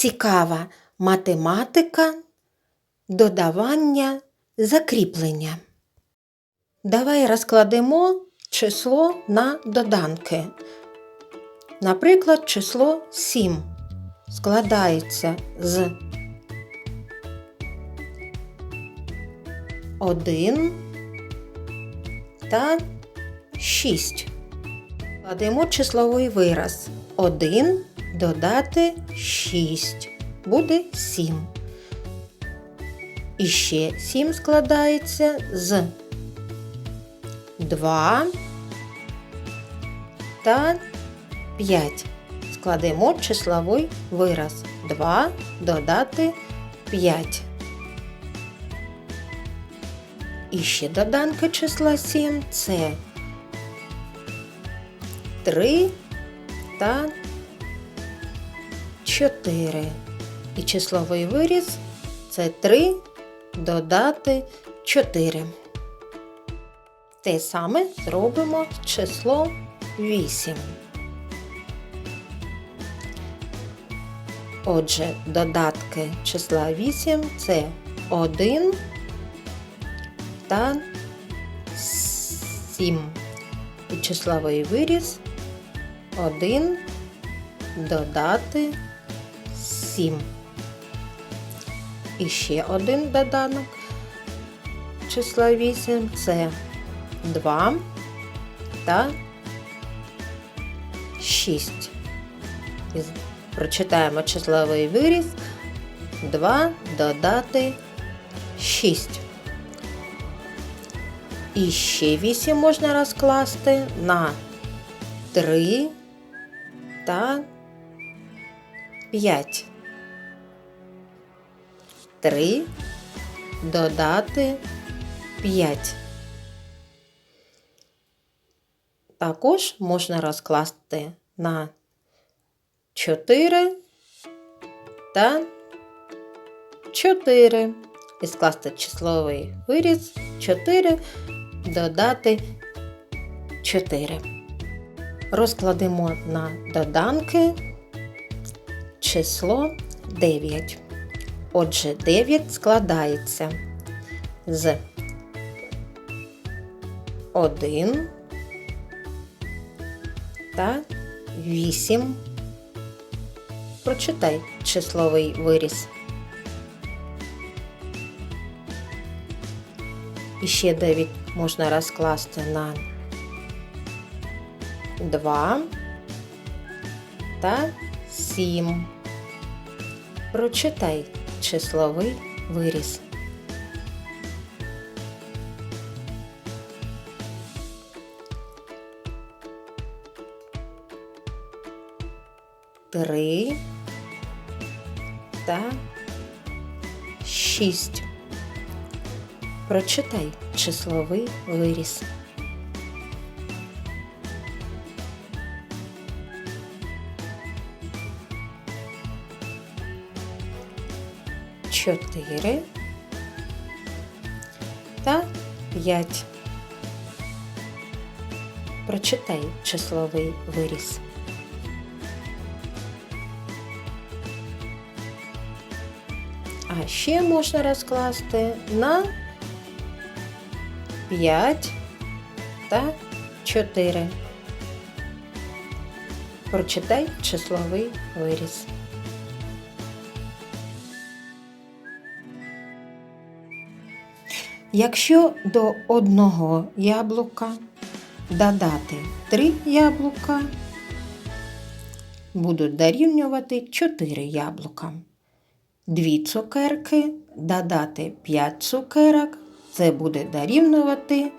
цікава математика, додавання, закріплення. Давай розкладемо число на доданки. Наприклад, число 7 складається з 1 та 6. Кладемо числовий вираз 1 додати 6. Буде 7. І ще 7 складається з 2 та 5. Складемо числовий вираз 2 додати 5. І ще доданки числа 7 це 3 та 4. І числовий виріз це 3 додати 4. Те саме зробимо з числом 8. Отже, додатки числа 8 це 1 та 7. І числовий виріз 1 додати 7. І ще один доданок числа 8 це 2 та 6. І прочитаємо числовий виріз 2 додати 6. І ще 8 можна розкласти на 3 та 5. 3 додати 5. Також можна розкласти на 4 та 4. І скласти числовий виріз 4 додати 4. Розкладемо на доданки число 9. Отже, 9 складається з 1 та 8. Прочитай числовий виріз. І ще 9 можна розкласти на 2 та 7. Прочитай числовий виріс Три та шість. Прочитай числовий виріс. 4 та 5. Прочитай числовий виріс. А ще можна розкласти на 5 та 4. Прочитай числовий виріс. Якщо до одного яблука додати 3 яблука, будуть дорівнювати 4 яблука. Дві цукерки додати 5 цукерок, це буде дорівнювати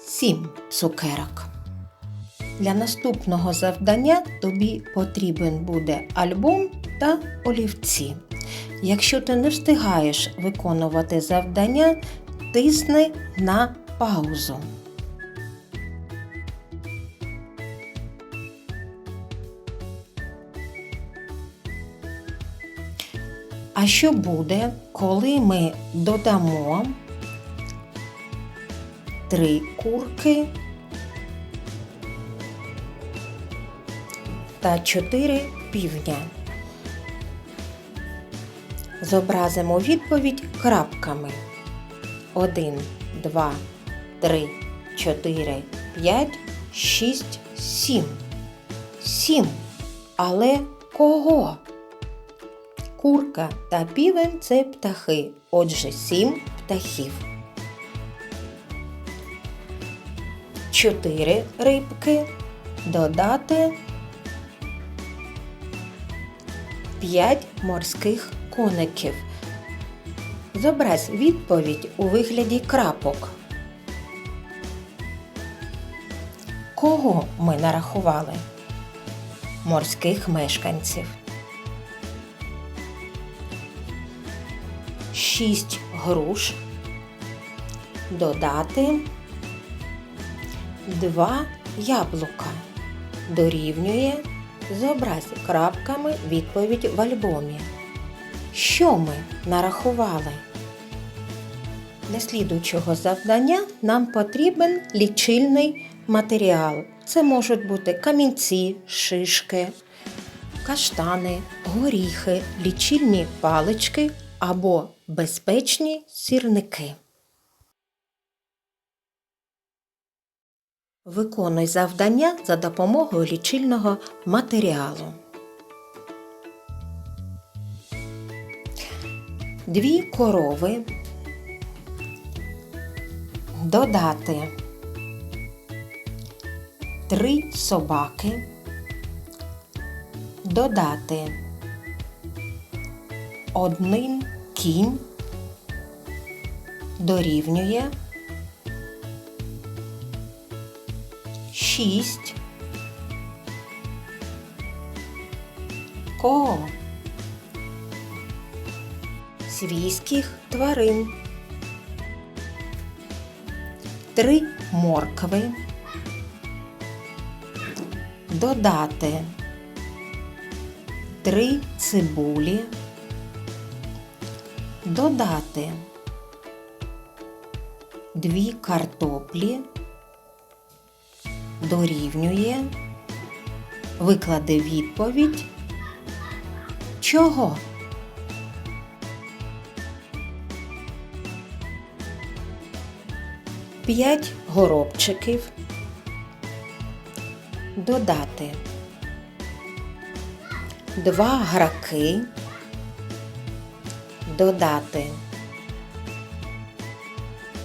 7 цукерок. Для наступного завдання тобі потрібен буде альбом та олівці. Якщо ти не встигаєш виконувати завдання, тисни на паузу. А що буде, коли ми додамо три курки та чотири півня? Зобразимо відповідь крапками. 1, 2, 3, 4, 5, 6, 7. 7. Але кого? Курка та півень це птахи. Отже, сім птахів. Чотири рибки. Додати п'ять морських коників. Зобразь відповідь у вигляді крапок. Кого ми нарахували? Морських мешканців. Шість груш. Додати два яблука. Дорівнює зобразь крапками відповідь в альбомі. Що ми нарахували? Для слідуючого завдання нам потрібен лічильний матеріал. Це можуть бути камінці, шишки, каштани, горіхи, лічильні палички або безпечні сірники. Виконуй завдання за допомогою лічильного матеріалу. Дві корови. Додати три собаки. Додати один кінь дорівнює шість. Кого? Свійських тварин. Три моркви. Додати три цибулі. Додати дві картоплі дорівнює, виклади відповідь. Чого? П'ять горобчиків. Додати два граки. Додати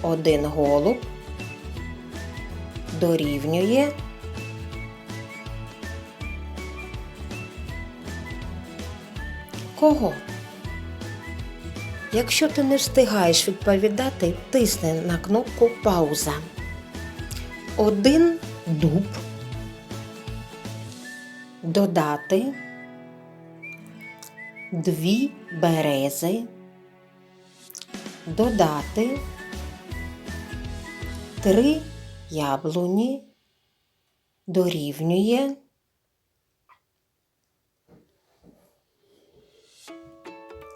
один голуб дорівнює кого? Якщо ти не встигаєш відповідати, тисни на кнопку Пауза. Один дуб. Додати дві берези. Додати три яблуні дорівнює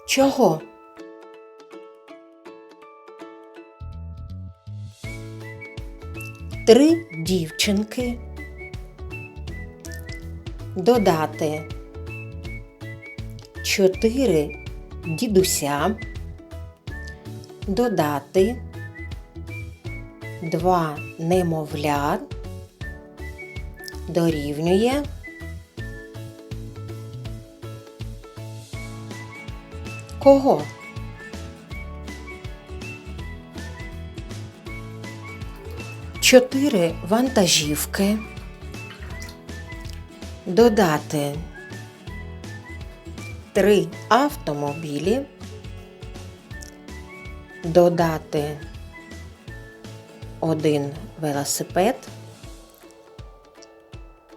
чого? Три дівчинки. Додати чотири дідуся. Додати два немовля дорівнює кого? Чотири вантажівки. Додати три автомобілі. Додати один велосипед.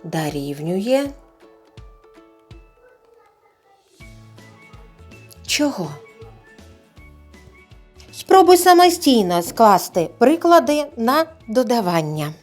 Дорівнює. Чого? Спробуй самостійно скласти приклади на додавання.